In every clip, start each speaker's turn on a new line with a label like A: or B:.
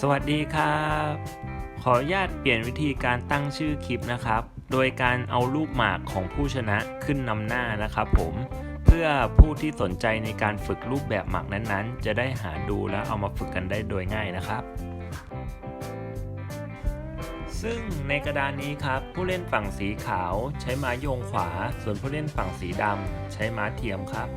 A: สวัสดีครับ ขออนุญาตเปลี่ยนวิธีการตั้งชื่อคลิปนะครับ โดยการเอารูปหมากของผู้ชนะขึ้นนำหน้านะครับผมเพื่อผู้ที่สนใจในการฝึกรูปแบบหมากนั้นๆ จะได้หาดูและเอามาฝึกกันได้โดยง่ายนะครับ ซึ่งในกระดานนี้ครับ ผู้เล่นฝั่งสีขาวใช้ม้าโยงขวา ส่วนผู้เล่นฝั่งสีดำใช้ม้าเทียมครับ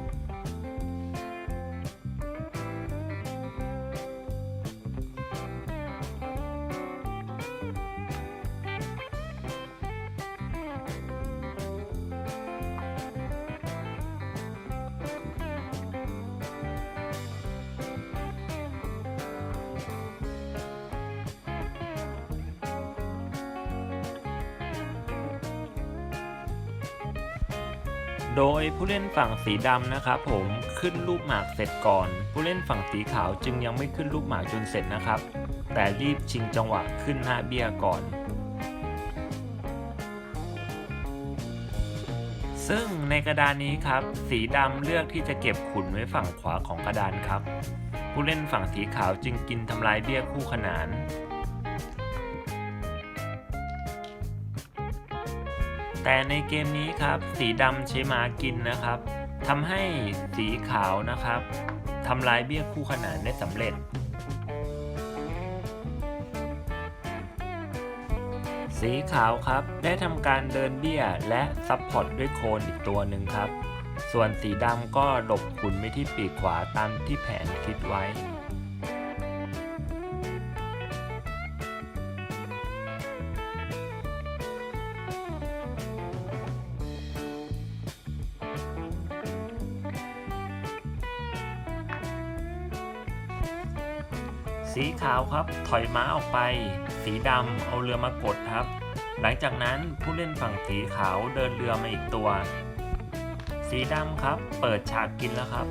A: โดยผู้เล่นฝั่งสีดำนะครับผมขึ้นรูปหมากเสร็จก่อน ผู้เล่นฝั่งสีขาวจึงยังไม่ขึ้นรูปหมากจนเสร็จนะครับ แต่รีบชิงจังหวะขึ้นหน้าเบี้ยก่อน ซึ่งในกระดานนี้ครับ สีดำเลือกที่จะเก็บขุนไว้ฝั่งขวาของกระดานครับ ผู้เล่นฝั่งสีขาวจึงกินทำลายเบี้ยคู่ขนาน แต่ในเกมนี้ครับสีดำใช้มากินนะครับทำให้สีขาวนะครับทำลายเบี้ยคู่ขนานได้สำเร็จ สีขาวครับได้ทำการเดินเบี้ยและซับพอร์ตด้วยโคนอีกตัวหนึ่งครับ ส่วนสีดำก็หลบขุนไปที่ปีกขวาตามที่แผนคิดไว้ สีขาครับ ถอยม้าออกไป สีดำเอาเรือมากดครับ หลังจากนั้นผู้เล่นฝั่งสีขาวเดินเรือมาอีกตัว สีดำครับ เปิดฉากกินแล้วครับ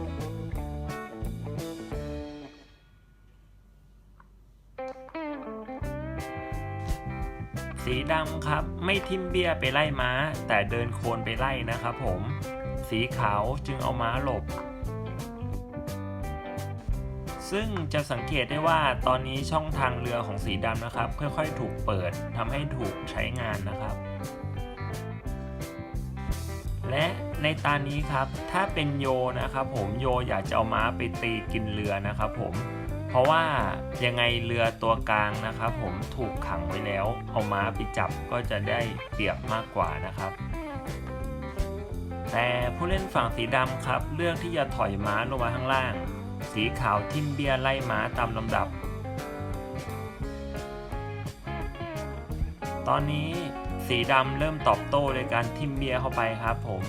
A: สีดำครับ ไม่ทิมเบี้ยไปไล่ม้า แต่เดินโคนไปไล่นะครับผม สีขาวจึงเอาม้าหลบ ซึ่งจะสังเกตได้ว่าตอนนี้ช่องทางเรือของสีดำนะครับ ค่อยๆ ถูกเปิดทำให้ถูกใช้งานนะครับ และในตานี้ครับ ถ้าเป็นโยนะครับ ผมโยอยากจะเอาม้าไปตีกินเรือนะครับผมเพราะว่ายังไงเรือตัวกลางนะครับผมถูกขังไว้แล้ว เอาม้าไปจับก็จะได้เปรียบมากกว่านะครับ แต่ผู้เล่นฝั่งสีดำครับ เลือกที่จะถอยม้าลงมาข้างล่าง สีขาวทิมเบียไล่ม้าตามลำดับ ตอนนี้สีดำเริ่มตอบโต้โดยการทิมเบียเข้าไปครับผม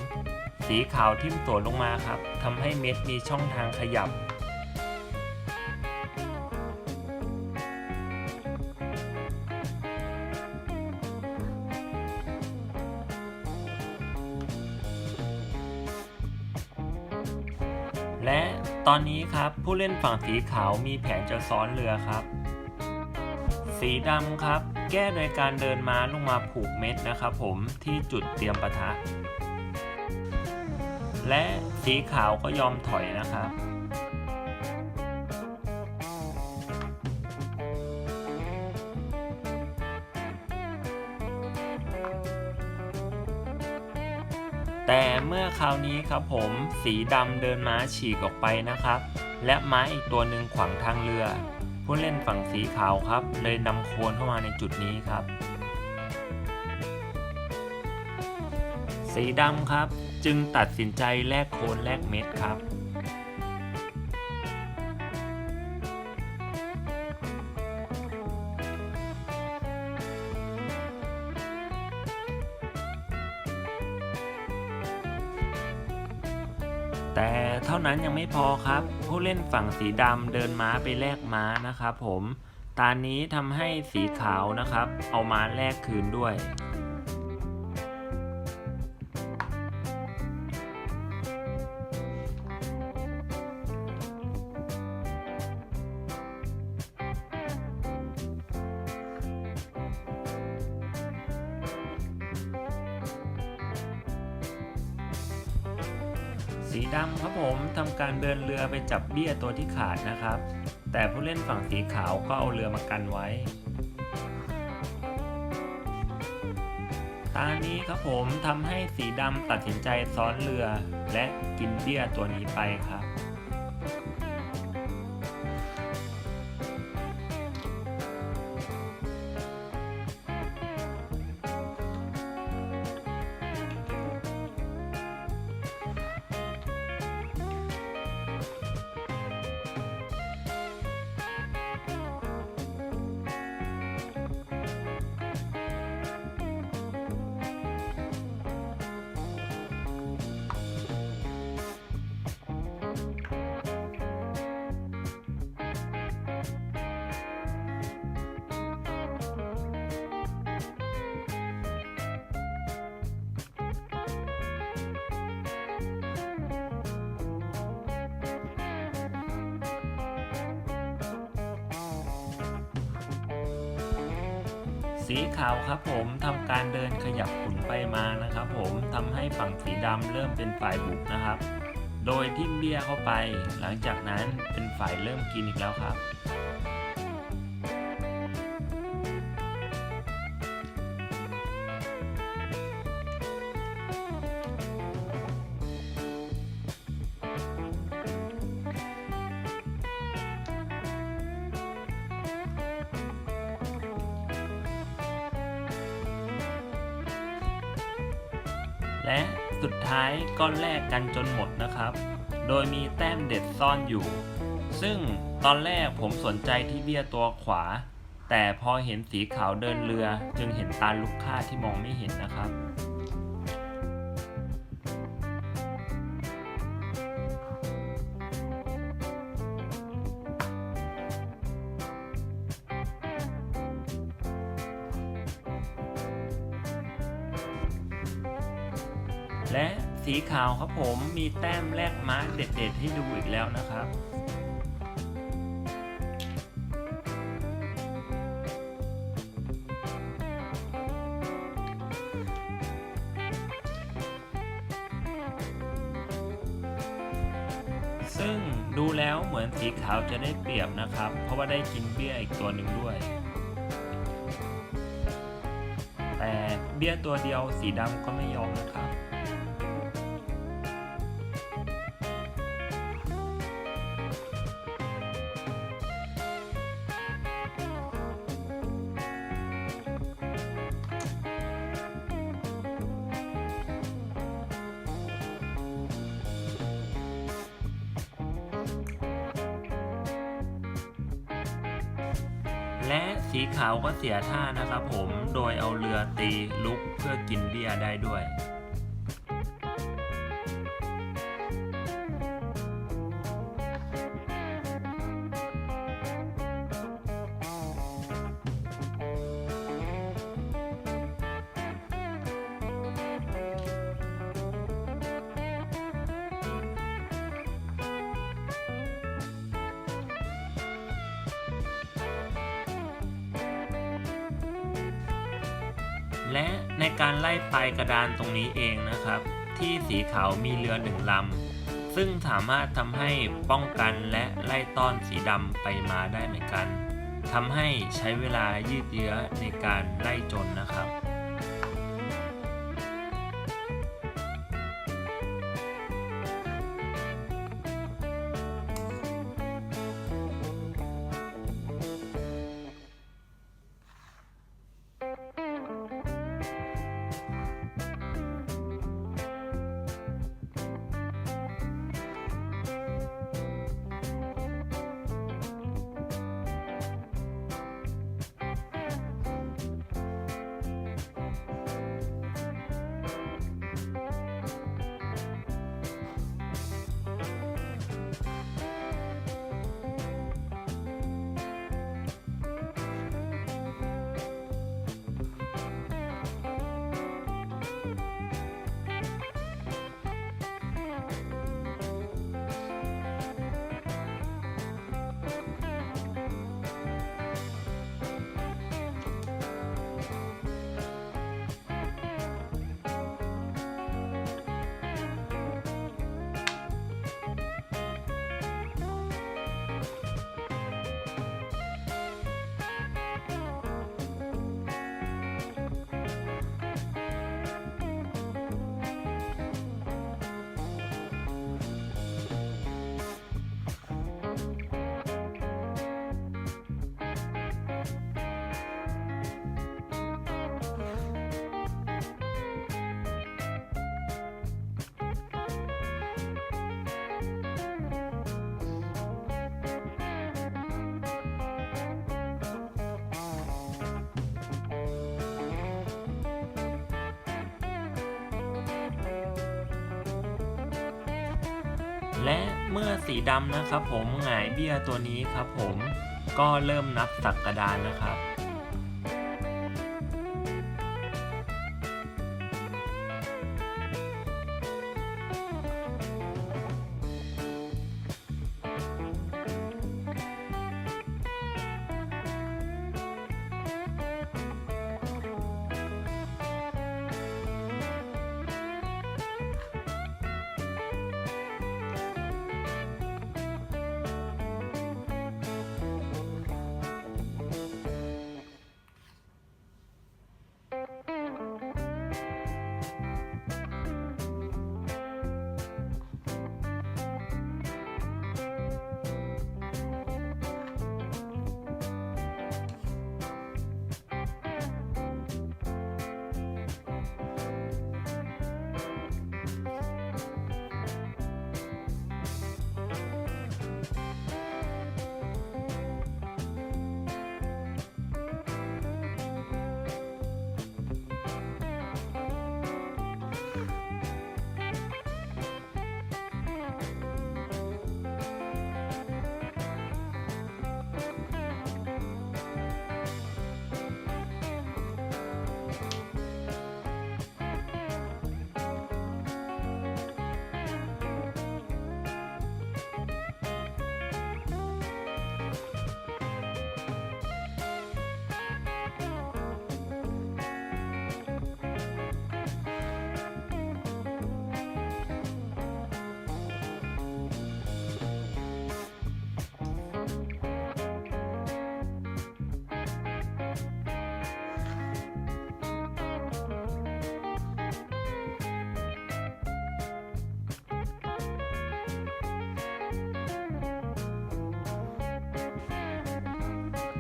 A: สีขาวทิมสวนลงมาครับทำให้เม็ดมีช่องทางขยับและ ตอนนี้ครับผู้เล่นฝั่งสีขาวมีแผนจะซ้อนเรือครับ สีดำครับ แก้โดยการเดินม้าลงมาผูกเม็ดนะครับผมที่จุดเตรียมปะทะ และสีขาวก็ยอมถอยนะครับ แต่เมื่อคราวนี้ครับผมสีดำเดินม้าฉีกออกไปนะครับ และม้าอีกตัวหนึ่งขวางทางเรือ ผู้เล่นฝั่งสีขาวครับ เลยนำโคนเข้ามาในจุดนี้ครับ สีดำครับจึงตัดสินใจแลกโคนแลกเม็ดครับ พอครับ ผู้เล่นฝั่งสีดำเดินม้าไปแลกม้านะครับผม ตานนี้ทำให้สีขาวนะครับ เอาม้าแลกคืนด้วย เดินเรือไปจับเบี้ยตัวที่ขาดนะครับ แต่ผู้เล่นฝั่งสีขาวก็เอาเรือมากันไว้ ตานี้ครับผมทำให้สีดำตัดสินใจซ้อนเรือและกินเบี้ยตัวนี้ไปครับ สีขาวครับผมทำการเดินขยับขุนไปมานะครับ ผมทำให้ฝั่งสีดำเริ่มเป็นฝ่ายบุกนะครับ โดยทิมเบี้ยเข้าไป หลังจากนั้นเป็นฝ่ายเริ่มกินอีกแล้วครับ และสุดท้ายก็แลกกันจนหมดนะครับ โดยมีแต้มเด็ดซ่อนอยู่ ซึ่งตอนแรกผมสนใจที่เบี้ยตัวขวา แต่พอเห็นสีขาวเดินเรือจึงเห็นตาลูกค่าที่มองไม่เห็นนะครับ และสีขาวครับผมมีแต้มแลกม้าเด็ด ๆ ให้ดูอีกแล้วนะครับ ซึ่งดูแล้วเหมือนสีขาวจะได้เปรียบนะครับ เพราะว่าได้กินเบี้ยอีกตัวหนึ่งด้วย แต่เบี้ยตัวเดียวสีดำก็ไม่ยอมนะครับ และสีขาวก็เสียท่านะครับผม โดยเอาเรือตีลุกเพื่อกินเบี้ยได้ด้วย และในการไล่ปลายกระดานตรงนี้เองนะครับ ที่สีขาวมีเรือหนึ่งลำซึ่งสามารถทำให้ป้องกันและไล่ต้อนสีดำไปมาได้เหมือนกันทำให้ใช้เวลายืดเยื้อในการไล่จนนะครับ และเมื่อสีดำนะครับผมหงายเบี้ยตัวนี้ครับผมก็เริ่มนับสักกระดานนะครับ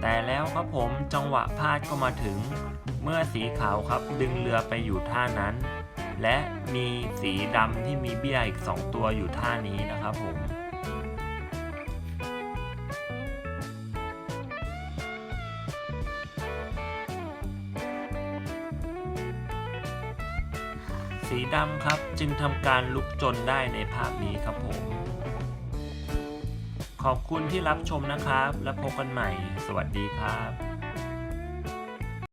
A: แต่แล้วครับผมจังหวะพลาดก็มาถึง เมื่อสีขาวครับดึงเรือไปอยู่ท่านั้น และมีสีดำที่มีเบี้ยอีก 2 ตัวอยู่ท่านี้นะครับผมสีดำครับจึงทำการลุกจนได้ในภาพนี้ครับผม ขอบคุณที่รับชมนะครับ และพบกันใหม่ สวัสดีครับ